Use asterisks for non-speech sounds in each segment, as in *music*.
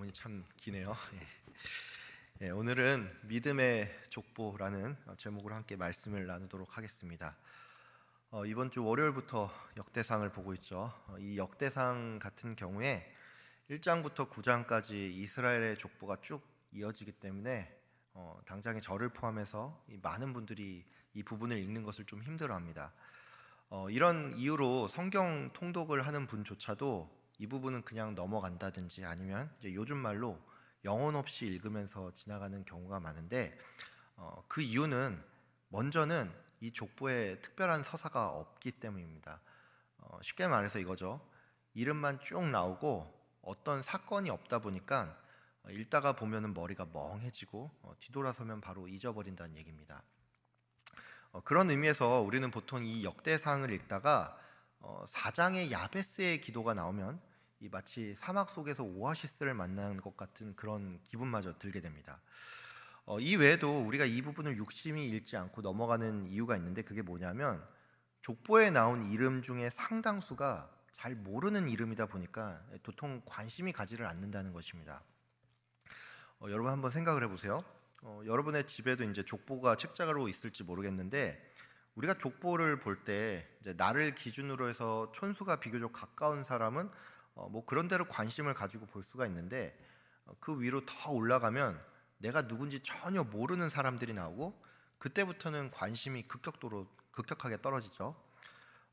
본문이 참 기네요. *laughs* 예. 예, 오늘은 믿음의 족보라는 어, 제목으로 함께 말씀을 나누도록 하겠습니다. 어, 이번 주 월요일부터 역대상을 보고 있죠. 어, 이 역대상 같은 경우에 1장부터 9장까지 이스라엘의 족보가 쭉 이어지기 때문에 어, 당장에 저를 포함해서 이 많은 분들이 이 부분을 읽는 것을 좀 힘들어합니다. 어, 이런 이유로 성경 통독을 하는 분조차도 이 부분은 그냥 넘어간다든지 아니면 요즘 말로 영혼 없이 읽으면서 지나가는 경우가 많은데 어, 그 이유는 먼저는 이 족보에 특별한 서사가 없기 때문입니다. 어, 쉽게 말해서 이거죠. 이름만 쭉 나오고 어떤 사건이 없다 보니까 어, 읽다가 보면은 머리가 멍해지고 어, 뒤돌아서면 바로 잊어버린다는 얘기입니다. 어, 그런 의미에서 우리는 보통 이 역대상을 읽다가 어, 4장의 야베스의 기도가 나오면 이 마치 사막 속에서 오아시스를 만난 것 같은 그런 기분마저 들게 됩니다. 어, 이 외에도 우리가 이 부분을 육심히 읽지 않고 넘어가는 이유가 있는데 그게 뭐냐면 족보에 나온 이름 중에 상당수가 잘 모르는 이름이다 보니까 도통 관심이 가지를 않는다는 것입니다. 어, 여러분 한번 생각을 해보세요. 어, 여러분의 집에도 이제 족보가 책자로 있을지 모르겠는데 우리가 족보를 볼 때 나를 기준으로 해서 촌수가 비교적 가까운 사람은 어, 뭐 그런 대로 관심을 가지고 볼 수가 있는데 어, 그 위로 더 올라가면 내가 누군지 전혀 모르는 사람들이 나오고 그때부터는 관심이 급격도로 급격하게 떨어지죠.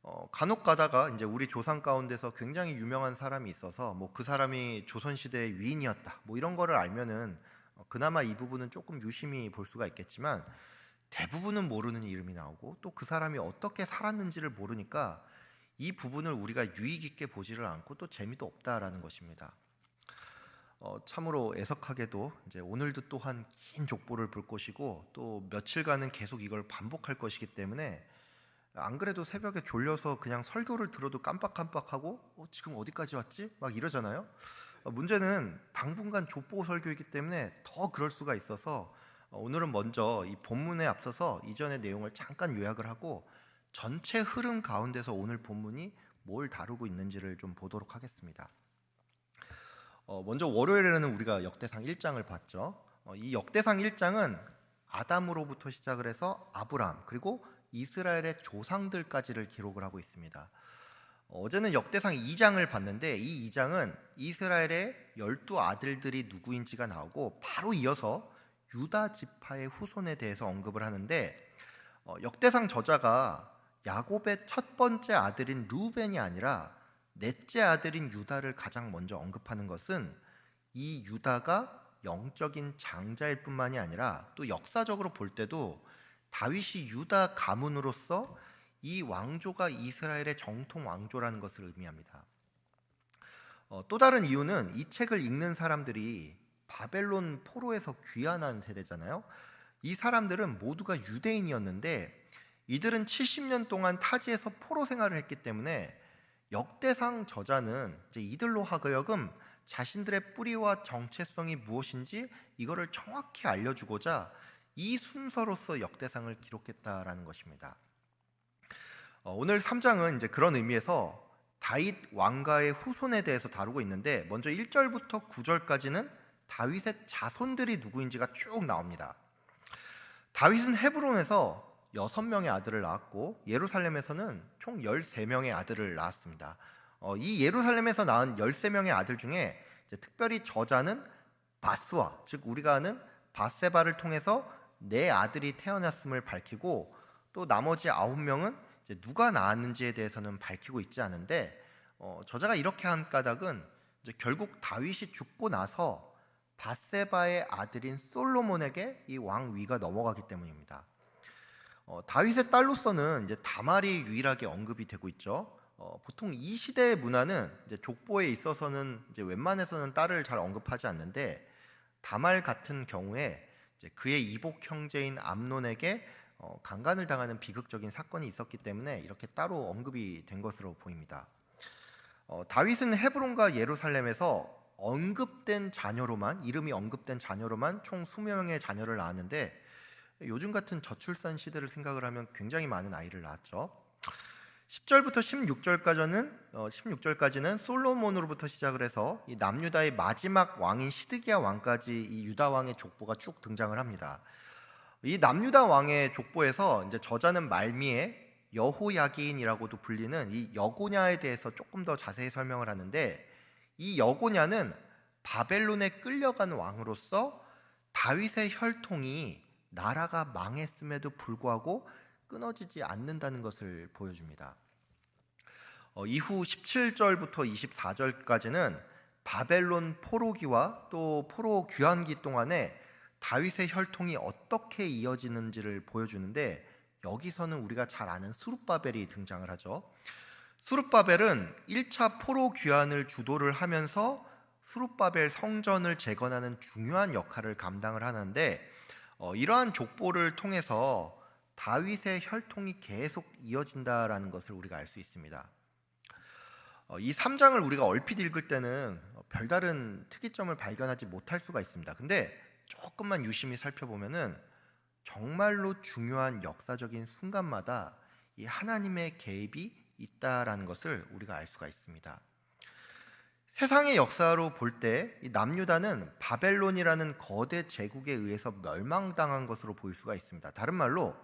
어, 간혹 가다가 이제 우리 조상 가운데서 굉장히 유명한 사람이 있어서 뭐 그 사람이 조선 시대의 위인이었다 뭐 이런 거를 알면은 어, 그나마 이 부분은 조금 유심히 볼 수가 있겠지만 대부분은 모르는 이름이 나오고 또 그 사람이 어떻게 살았는지를 모르니까 이 부분을 우리가 유익 있게 보지를 않고 또 재미도 없다라는 것입니다. 어, 참으로 애석하게도 이제 오늘도 또한 긴 족보를 볼 것이고 또 며칠간은 계속 이걸 반복할 것이기 때문에 안 그래도 새벽에 졸려서 그냥 설교를 들어도 깜빡깜빡하고 어, 지금 어디까지 왔지? 막 이러잖아요. 어, 문제는 당분간 족보 설교이기 때문에 더 그럴 수가 있어서 어, 오늘은 먼저 이 본문에 앞서서 이전의 내용을 잠깐 요약을 하고 전체 흐름 가운데서 오늘 본문이 뭘 다루고 있는지를 좀 보도록 하겠습니다. 어, 먼저 월요일에는 우리가 역대상 1장을 봤죠. 어, 이 역대상 1장은 아담으로부터 시작을 해서 아브람 그리고 이스라엘의 조상들까지를 기록을 하고 있습니다. 어, 어제는 역대상 2장을 봤는데 이 2장은 이스라엘의 열두 아들들이 누구인지가 나오고 바로 이어서 유다 지파의 후손에 대해서 언급을 하는데 어, 역대상 저자가 야곱의 첫 번째 아들인 루벤이 아니라 넷째 아들인 유다를 가장 먼저 언급하는 것은 이 유다가 영적인 장자일 뿐만이 아니라 또 역사적으로 볼 때도 다윗이 유다 가문으로서 이 왕조가 이스라엘의 정통 왕조라는 것을 의미합니다. 어, 또 다른 이유는 이 책을 읽는 사람들이 바벨론 포로에서 귀환한 세대잖아요. 이 사람들은 모두가 유대인이었는데 이들은 70년 동안 타지에서 포로 생활을 했기 때문에 역대상 저자는 이들로 하여금 자신들의 뿌리와 정체성이 무엇인지 이거를 정확히 알려주고자 이 순서로서 역대상을 기록했다라는 것입니다. 어, 오늘 3장은 이제 그런 의미에서 다윗 왕가의 후손에 대해서 다루고 있는데 먼저 1절부터 9절까지는 다윗의 자손들이 누구인지가 쭉 나옵니다. 다윗은 헤브론에서 여섯 명의 아들을 낳았고 예루살렘에서는 총 13명의 아들을 낳았습니다. 어, 이 예루살렘에서 낳은 13명의 아들 중에 특별히 저자는 바스와 즉 우리가 아는 바세바를 통해서 네 아들이 태어났음을 밝히고 또 나머지 아홉 명은 누가 낳았는지에 대해서는 밝히고 있지 않은데 어, 저자가 이렇게 한 까닭은 결국 다윗이 죽고 나서 바세바의 아들인 솔로몬에게 이 왕위가 넘어가기 때문입니다. 어, 다윗의 딸로서는 이제 다말이 유일하게 언급이 되고 있죠. 어, 보통 이 시대의 문화는 이제 족보에 있어서는 이제 웬만해서는 딸을 잘 언급하지 않는데 다말 같은 경우에 그의 이복 형제인 암논에게 어, 강간을 당하는 비극적인 사건이 있었기 때문에 이렇게 따로 언급이 된 것으로 보입니다. 어, 다윗은 헤브론과 예루살렘에서 언급된 자녀로만 이름이 언급된 자녀로만 총 20명의 자녀를 낳았는데 요즘 같은 저출산 시대를 생각을 하면 굉장히 많은 아이를 낳았죠. 10절부터 16절까지는 어, 16절까지는 솔로몬으로부터 시작을 해서 이 남유다의 마지막 왕인 시드기야 왕까지 이 유다 왕의 족보가 쭉 등장을 합니다. 이 남유다 왕의 족보에서 이제 저자는 말미에 여호야긴이라고도 불리는 이 여고냐에 대해서 조금 더 자세히 설명을 하는데 이 여고냐는 바벨론에 끌려간 왕으로서 다윗의 혈통이 나라가 망했음에도 불구하고 끊어지지 않는다는 것을 보여줍니다. 어, 이후 17절부터 24절까지는 바벨론 포로기와 또 포로 귀환기 동안에 다윗의 혈통이 어떻게 이어지는지를 보여주는데 여기서는 우리가 잘 아는 수룹바벨이 등장을 하죠. 수룹바벨은 1차 포로 귀환을 주도를 하면서 수룹바벨 성전을 재건하는 중요한 역할을 감당을 하는데 어, 이러한 족보를 통해서 다윗의 혈통이 계속 이어진다라는 것을 우리가 알 수 있습니다. 어, 이 3장을 우리가 얼핏 읽을 때는 별다른 특이점을 발견하지 못할 수가 있습니다. 근데 조금만 유심히 살펴보면은 정말로 중요한 역사적인 순간마다 이 하나님의 개입이 있다라는 것을 우리가 알 수가 있습니다. 세상의 역사로 볼 때 남유다는 바벨론이라는 거대 제국에 의해서 멸망당한 것으로 보일 수가 있습니다. 다른 말로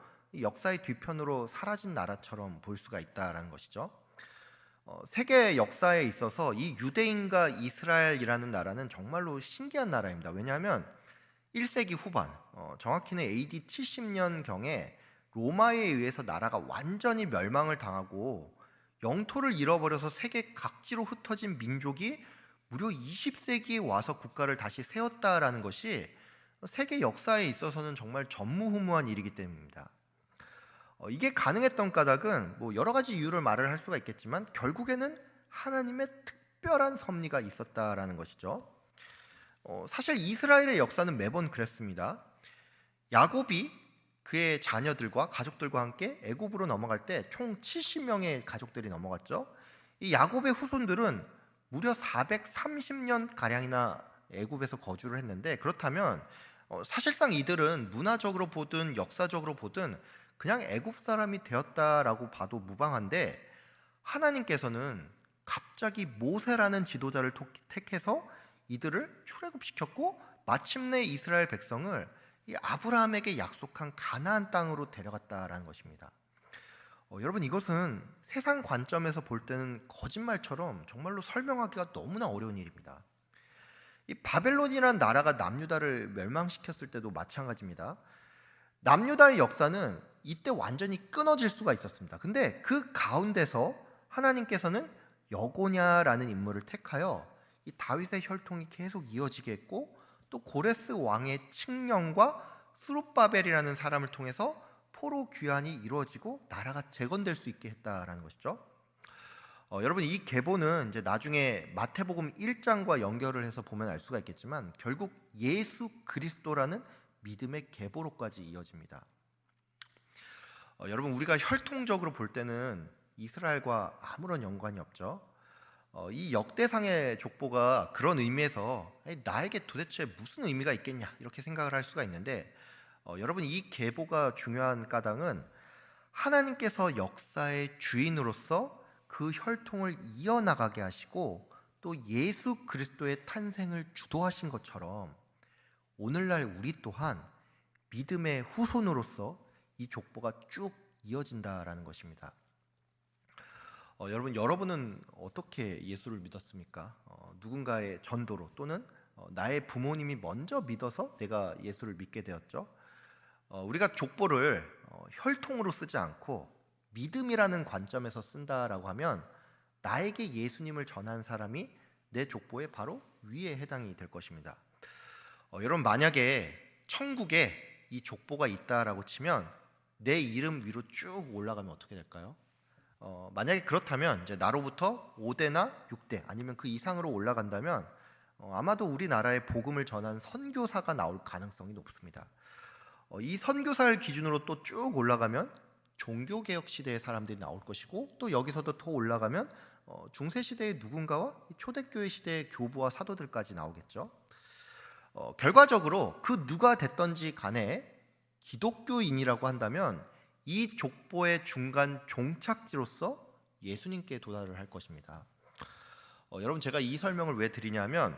역사의 뒤편으로 사라진 나라처럼 볼 수가 있다라는 것이죠. 어, 세계 역사에 있어서 이 유대인과 이스라엘이라는 나라는 정말로 신기한 나라입니다. 왜냐하면 1세기 후반, 어, 정확히는 AD 70년 경에 로마에 의해서 나라가 완전히 멸망을 당하고 영토를 잃어버려서 세계 각지로 흩어진 민족이 무려 20세기에 와서 국가를 다시 세웠다라는 것이 세계 역사에 있어서는 정말 전무후무한 일이기 때문입니다. 어, 이게 가능했던 까닭은 뭐 여러 가지 이유를 말을 할 수가 있겠지만 결국에는 하나님의 특별한 섭리가 있었다라는 것이죠. 어, 사실 이스라엘의 역사는 매번 그랬습니다. 야곱이 그의 자녀들과 가족들과 함께 애굽으로 넘어갈 때 총 70명의 가족들이 넘어갔죠. 이 야곱의 후손들은 무려 430년 가량이나 애굽에서 거주를 했는데 그렇다면 어, 사실상 이들은 문화적으로 보든 역사적으로 보든 그냥 애굽 사람이 되었다라고 봐도 무방한데 하나님께서는 갑자기 모세라는 지도자를 택해서 이들을 출애굽시켰고 마침내 이스라엘 백성을 이 아브라함에게 약속한 가나안 땅으로 데려갔다라는 것입니다. 어, 여러분 이것은 세상 관점에서 볼 때는 거짓말처럼 정말로 설명하기가 너무나 어려운 일입니다. 이 바벨론이라는 나라가 남유다를 멸망시켰을 때도 마찬가지입니다. 남유다의 역사는 이때 완전히 끊어질 수가 있었습니다. 근데 그 가운데서 하나님께서는 여고냐라는 인물을 택하여 이 다윗의 혈통이 계속 이어지게 했고 또 고레스 왕의 칙령과 수룹바벨이라는 사람을 통해서 포로 귀환이 이루어지고 나라가 재건될 수 있게 했다라는 것이죠. 어, 여러분 이 계보는 이제 나중에 마태복음 1장과 연결을 해서 보면 알 수가 있겠지만 결국 예수 그리스도라는 믿음의 계보로까지 이어집니다. 어, 여러분 우리가 혈통적으로 볼 때는 이스라엘과 아무런 연관이 없죠. 어, 이 역대상의 족보가 그런 의미에서 나에게 도대체 무슨 의미가 있겠냐 이렇게 생각을 할 수가 있는데 어, 여러분 이 계보가 중요한 까닭은 하나님께서 역사의 주인으로서 그 혈통을 이어나가게 하시고 또 예수 그리스도의 탄생을 주도하신 것처럼 오늘날 우리 또한 믿음의 후손으로서 이 족보가 쭉 이어진다라는 것입니다. 어, 여러분 여러분은 어떻게 예수를 믿었습니까? 어, 누군가의 전도로 또는 어, 나의 부모님이 먼저 믿어서 내가 예수를 믿게 되었죠. 어, 우리가 족보를 어, 혈통으로 쓰지 않고 믿음이라는 관점에서 쓴다라고 하면 나에게 예수님을 전한 사람이 내 족보에 바로 위에 해당이 될 것입니다. 어, 여러분 만약에 천국에 이 족보가 있다라고 치면 내 이름 위로 쭉 올라가면 어떻게 될까요? 어, 만약에 그렇다면 이제 나로부터 5대나 6대 아니면 그 이상으로 올라간다면 어, 아마도 우리나라에 복음을 전한 선교사가 나올 가능성이 높습니다. 어, 이 선교사를 기준으로 또 쭉 올라가면 종교 개혁 시대의 사람들이 나올 것이고 또 여기서도 더 올라가면 어, 중세 시대의 누군가와 초대교회 시대의 교부와 사도들까지 나오겠죠. 어, 결과적으로 그 누가 됐던지 간에 기독교인이라고 한다면 이 족보의 중간 종착지로서 예수님께 도달을 할 것입니다. 어, 여러분 제가 이 설명을 왜 드리냐면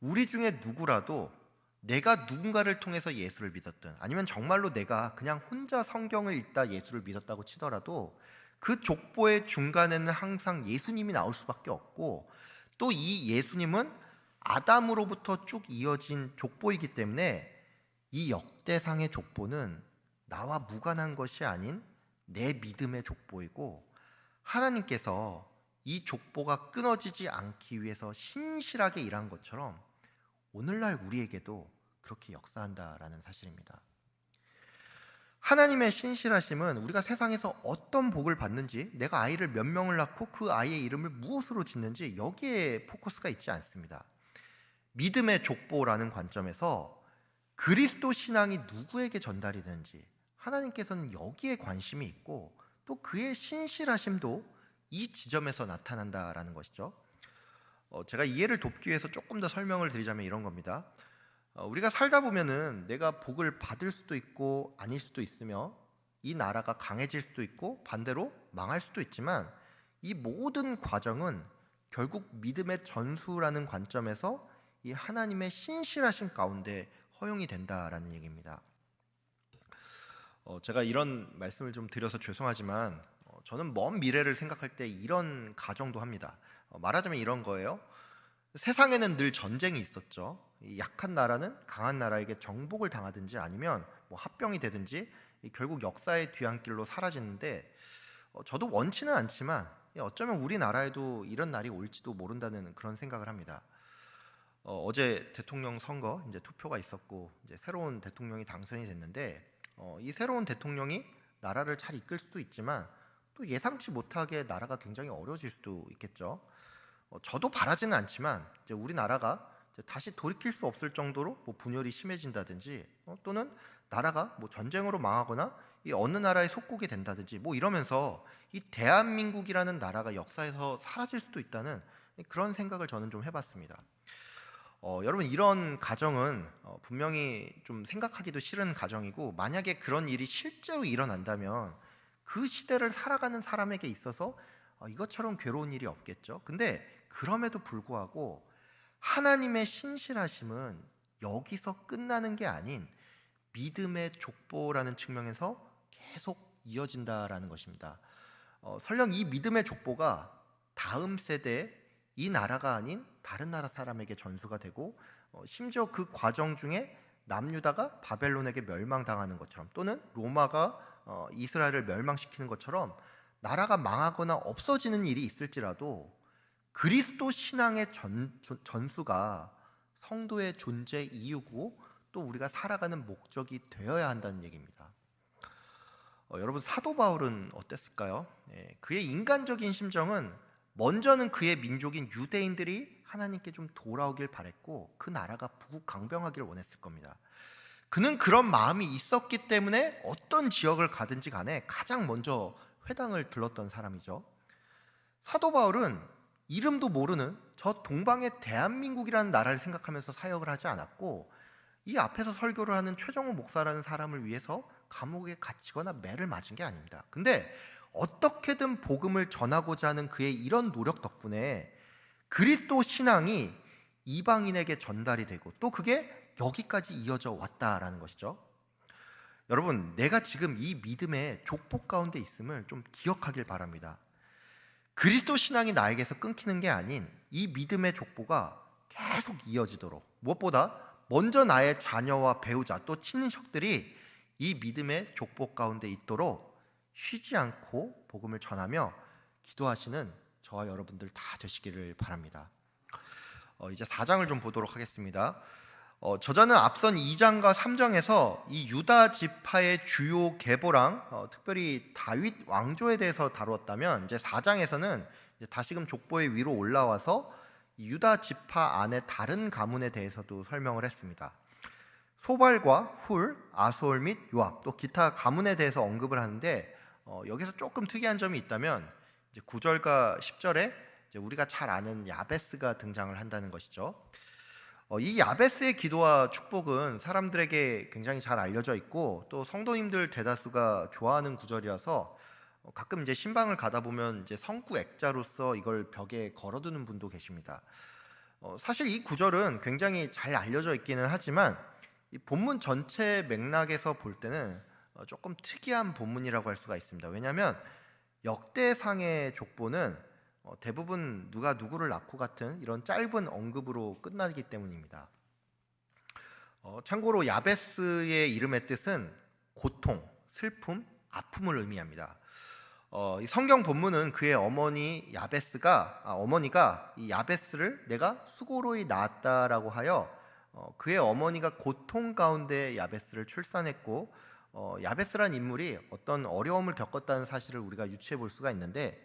우리 중에 누구라도 내가 누군가를 통해서 예수를 믿었든 아니면 정말로 내가 그냥 혼자 성경을 읽다 예수를 믿었다고 치더라도 그 족보의 중간에는 항상 예수님이 나올 수밖에 없고 또 이 예수님은 아담으로부터 쭉 이어진 족보이기 때문에 이 역대상의 족보는 나와 무관한 것이 아닌 내 믿음의 족보이고 하나님께서 이 족보가 끊어지지 않기 위해서 신실하게 일한 것처럼 오늘날 우리에게도 그렇게 역사한다라는 사실입니다. 하나님의 신실하심은 우리가 세상에서 어떤 복을 받는지, 내가 아이를 몇 명을 낳고 그 아이의 이름을 무엇으로 짓는지 여기에 포커스가 있지 않습니다. 믿음의 족보라는 관점에서 그리스도 신앙이 누구에게 전달이 되는지 하나님께서는 여기에 관심이 있고 또 그의 신실하심도 이 지점에서 나타난다라는 것이죠. 어, 제가 이해를 돕기 위해서 조금 더 설명을 드리자면 이런 겁니다. 어, 우리가 살다 보면은 내가 복을 받을 수도 있고 아닐 수도 있으며 이 나라가 강해질 수도 있고 반대로 망할 수도 있지만 이 모든 과정은 결국 믿음의 전수라는 관점에서 이 하나님의 신실하심 가운데 허용이 된다라는 얘기입니다. 어, 제가 이런 말씀을 좀 드려서 죄송하지만 어, 저는 먼 미래를 생각할 때 이런 가정도 합니다. 어, 말하자면 이런 거예요. 세상에는 늘 전쟁이 있었죠. 이 약한 나라는 강한 나라에게 정복을 당하든지 아니면 뭐 합병이 되든지 이 결국 역사의 뒤안길로 사라지는데 어, 저도 원치는 않지만 예, 어쩌면 우리나라에도 이런 날이 올지도 모른다는 그런 생각을 합니다. 어, 제 대통령 선거 이제 투표가 있었고 이제 새로운 대통령이 당선이 됐는데 어, 이 새로운 대통령이 나라를 잘 이끌 수도 있지만 또 예상치 못하게 나라가 굉장히 어려워질 수도 있겠죠. 어, 저도 바라지는 않지만 이제 우리나라가 이제 다시 돌이킬 수 없을 정도로 뭐 분열이 심해진다든지 어, 또는 나라가 뭐 전쟁으로 망하거나 이 어느 나라의 속국이 된다든지 뭐 이러면서 이 대한민국이라는 나라가 역사에서 사라질 수도 있다는 그런 생각을 저는 좀 해봤습니다. 어, 여러분 이런 가정은 어, 분명히 좀 생각하기도 싫은 가정이고 만약에 그런 일이 실제로 일어난다면 그 시대를 살아가는 사람에게 있어서 어, 이것처럼 괴로운 일이 없겠죠. 근데 그럼에도 불구하고 하나님의 신실하심은 여기서 끝나는 게 아닌 믿음의 족보라는 측면에서 계속 이어진다라는 것입니다. 어, 설령 이 믿음의 족보가 다음 세대 이 나라가 아닌 다른 나라 사람에게 전수가 되고 어, 심지어 그 과정 중에 남유다가 바벨론에게 멸망당하는 것처럼 또는 로마가 어, 이스라엘을 멸망시키는 것처럼 나라가 망하거나 없어지는 일이 있을지라도 그리스도 신앙의 전, 전수가 성도의 존재 이유고 또 우리가 살아가는 목적이 되어야 한다는 얘기입니다. 어, 여러분 사도 바울은 어땠을까요? 예, 그의 인간적인 심정은 먼저는 그의 민족인 유대인들이 하나님께 좀 돌아오길 바랬고 그 나라가 부국 강병하기를 원했을 겁니다. 그는 그런 마음이 있었기 때문에 어떤 지역을 가든지 간에 가장 먼저 회당을 들렀던 사람이죠. 사도 바울은 이름도 모르는 저 동방의 대한민국이라는 나라를 생각하면서 사역을 하지 않았고 이 앞에서 설교를 하는 최정우 목사라는 사람을 위해서 감옥에 갇히거나 매를 맞은 게 아닙니다. 근데 어떻게든 복음을 전하고자 하는 그의 이런 노력 덕분에 그리스도 신앙이 이방인에게 전달이 되고 또 그게 여기까지 이어져 왔다라는 것이죠. 여러분, 내가 지금 이 믿음의 족복 가운데 있음을 좀 기억하길 바랍니다. 그리스도 신앙이 나에게서 끊기는 게 아닌 이 믿음의 족보가 계속 이어지도록 무엇보다 먼저 나의 자녀와 배우자 또 친인척들이 이 믿음의 족복 가운데 있도록 쉬지 않고 복음을 전하며 기도하시는 저와 여러분들 다 되시기를 바랍니다. 어, 이제 4장을 좀 보도록 하겠습니다. 어, 저자는 앞선 2장과 3장에서 이 유다 지파의 주요 계보랑 어, 특별히 다윗 왕조에 대해서 다루었다면 이제 4장에서는 이제 다시금 족보의 위로 올라와서 유다 지파 안의 다른 가문에 대해서도 설명을 했습니다. 소발과 훌, 아솔 및 요압 또 기타 가문에 대해서 언급을 하는데 어, 여기서 조금 특이한 점이 있다면 이제 9절과 10절에 이제 우리가 잘 아는 야베스가 등장을 한다는 것이죠. 어, 이 야베스의 기도와 축복은 사람들에게 굉장히 잘 알려져 있고 또 성도님들 대다수가 좋아하는 구절이라서 어, 가끔 이제 신방을 가다 보면 이제 성구 액자로서 이걸 벽에 걸어두는 분도 계십니다. 어, 사실 이 구절은 굉장히 잘 알려져 있기는 하지만 이 본문 전체 맥락에서 볼 때는 어, 조금 특이한 본문이라고 할 수가 있습니다. 왜냐하면 역대상의 족보는 어, 대부분 누가 누구를 낳고 같은 이런 짧은 언급으로 끝나기 때문입니다. 어, 참고로 야베스의 이름의 뜻은 고통, 슬픔, 아픔을 의미합니다. 어, 이 성경 본문은 그의 어머니 야베스가 아, 어머니가 이 야베스를 내가 수고로이 낳았다라고 하여 어, 그의 어머니가 고통 가운데 야베스를 출산했고 어, 야베스란 인물이 어떤 어려움을 겪었다는 사실을 우리가 유추해 볼 수가 있는데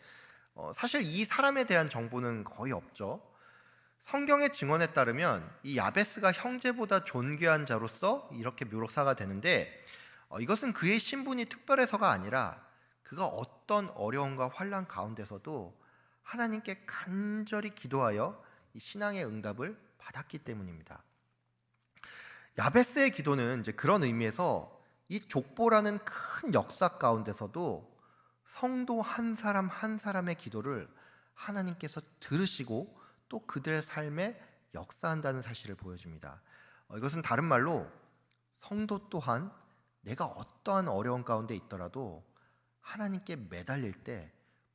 어, 사실 이 사람에 대한 정보는 거의 없죠. 성경의 증언에 따르면 이 야베스가 형제보다 존귀한 자로서 이렇게 묘사가 되는데 어, 이것은 그의 신분이 특별해서가 아니라 그가 어떤 어려움과 환란 가운데서도 하나님께 간절히 기도하여 이 신앙의 응답을 받았기 때문입니다. 야베스의 기도는 이제 그런 의미에서 이 족보라는 큰 역사 가운데서도 성도 한 사람 한 사람의 기도를 하나님께서 들으시고 또 그들의 삶에 역사한다는 사실을 보여줍니다. 어, 이것은 다른 말로 성도 또한 내가 어떠한 어려운 가운데 있더라도 하나님께 매달릴 때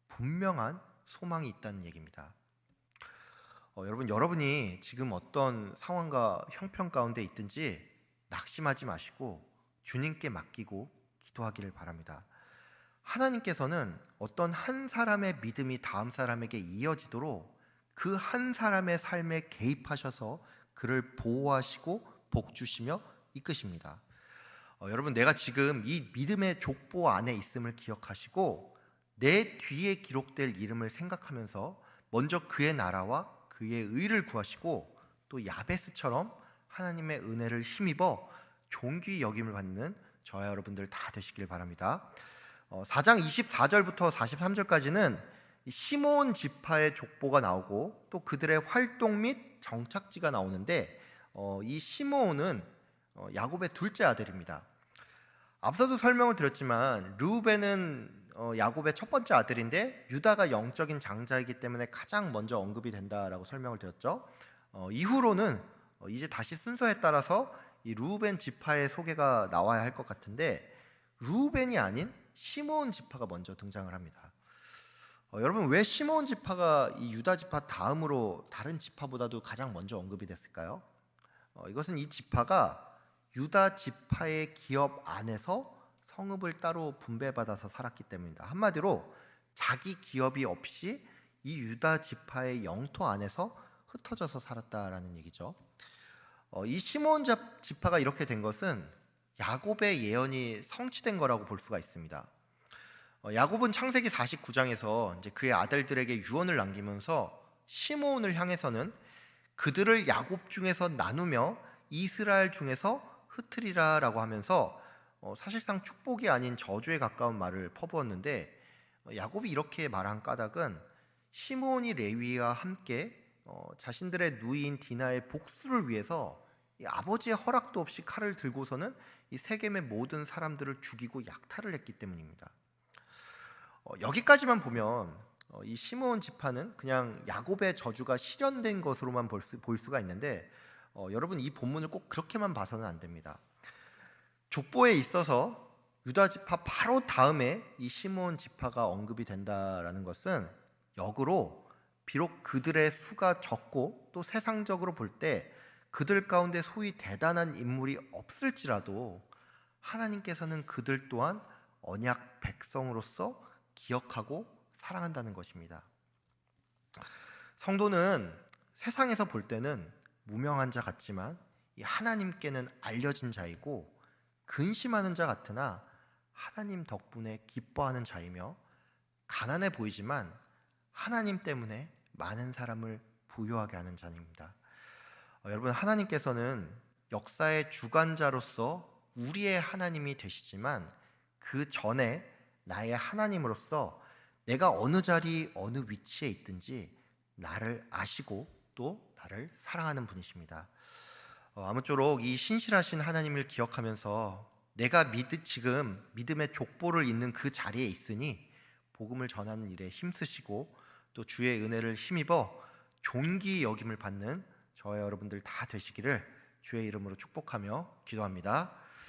분명한 소망이 있다는 얘기입니다. 어, 여러분, 여러분이 지금 어떤 상황과 형편 가운데 있든지 낙심하지 마시고 주님께 맡기고 기도하기를 바랍니다. 하나님께서는 어떤 한 사람의 믿음이 다음 사람에게 이어지도록 그 한 사람의 삶에 개입하셔서 그를 보호하시고 복주시며 이끄십니다. 어, 여러분 내가 지금 이 믿음의 족보 안에 있음을 기억하시고 내 뒤에 기록될 이름을 생각하면서 먼저 그의 나라와 그의 의를 구하시고 또 야베스처럼 하나님의 은혜를 힘입어 존귀 여김을 받는 저와 여러분들 다 되시길 바랍니다. 어, 4장 24절부터 43절까지는 시몬 지파의 족보가 나오고 또 그들의 활동 및 정착지가 나오는데 어, 이 시몬은 어, 야곱의 둘째 아들입니다. 앞서도 설명을 드렸지만 르우벤은 어, 야곱의 첫 번째 아들인데 유다가 영적인 장자이기 때문에 가장 먼저 언급이 된다라고 설명을 드렸죠. 어, 이후로는 어, 이제 다시 순서에 따라서 이 루벤 지파의 소개가 나와야 할 것 같은데 루벤이 아닌 시몬 지파가 먼저 등장을 합니다. 어, 여러분 왜 시몬 지파가 이 유다 지파 다음으로 다른 지파보다도 가장 먼저 언급이 됐을까요? 어, 이것은 이 지파가 유다 지파의 기업 안에서 성읍을 따로 분배받아서 살았기 때문입니다. 한마디로 자기 기업이 없이 이 유다 지파의 영토 안에서 흩어져서 살았다라는 얘기죠. 어, 이 시몬 지파가 이렇게 된 것은 야곱의 예언이 성취된 거라고 볼 수가 있습니다. 어, 야곱은 창세기 49장에서 이제 그의 아들들에게 유언을 남기면서 시몬을 향해서는 그들을 야곱 중에서 나누며 이스라엘 중에서 흩으리라라고 하면서 어, 사실상 축복이 아닌 저주에 가까운 말을 퍼부었는데 어, 야곱이 이렇게 말한 까닭은 시몬이 레위와 함께 어, 자신들의 누이인 디나의 복수를 위해서 아버지의 허락도 없이 칼을 들고서는 이 세겜의 모든 사람들을 죽이고 약탈을 했기 때문입니다. 어, 여기까지만 보면 어, 이 시므온 지파는 그냥 야곱의 저주가 실현된 것으로만 볼, 수, 볼 수가 있는데 어, 여러분 이 본문을 꼭 그렇게만 봐서는 안 됩니다. 족보에 있어서 유다 지파 바로 다음에 이 시므온 지파가 언급이 된다라는 것은 역으로 비록 그들의 수가 적고 또 세상적으로 볼때 그들 가운데 소위 대단한 인물이 없을지라도 하나님께서는 그들 또한 언약 백성으로서 기억하고 사랑한다는 것입니다. 성도는 세상에서 볼 때는 무명한 자 같지만 하나님께는 알려진 자이고 근심하는 자 같으나 하나님 덕분에 기뻐하는 자이며 가난해 보이지만 하나님 때문에 많은 사람을 부유하게 하는 자입니다. 어, 여러분 하나님께서는 역사의 주관자로서 우리의 하나님이 되시지만 그 전에 나의 하나님으로서 내가 어느 자리 어느 위치에 있든지 나를 아시고 또 나를 사랑하는 분이십니다. 어, 아무쪼록 이 신실하신 하나님을 기억하면서 내가 믿 지금 믿음의 족보를 잇는 그 자리에 있으니 복음을 전하는 일에 힘쓰시고 또 주의 은혜를 힘입어 존귀 여김을 받는 저와 여러분들 다 되시기를 주의 이름으로 축복하며 기도합니다.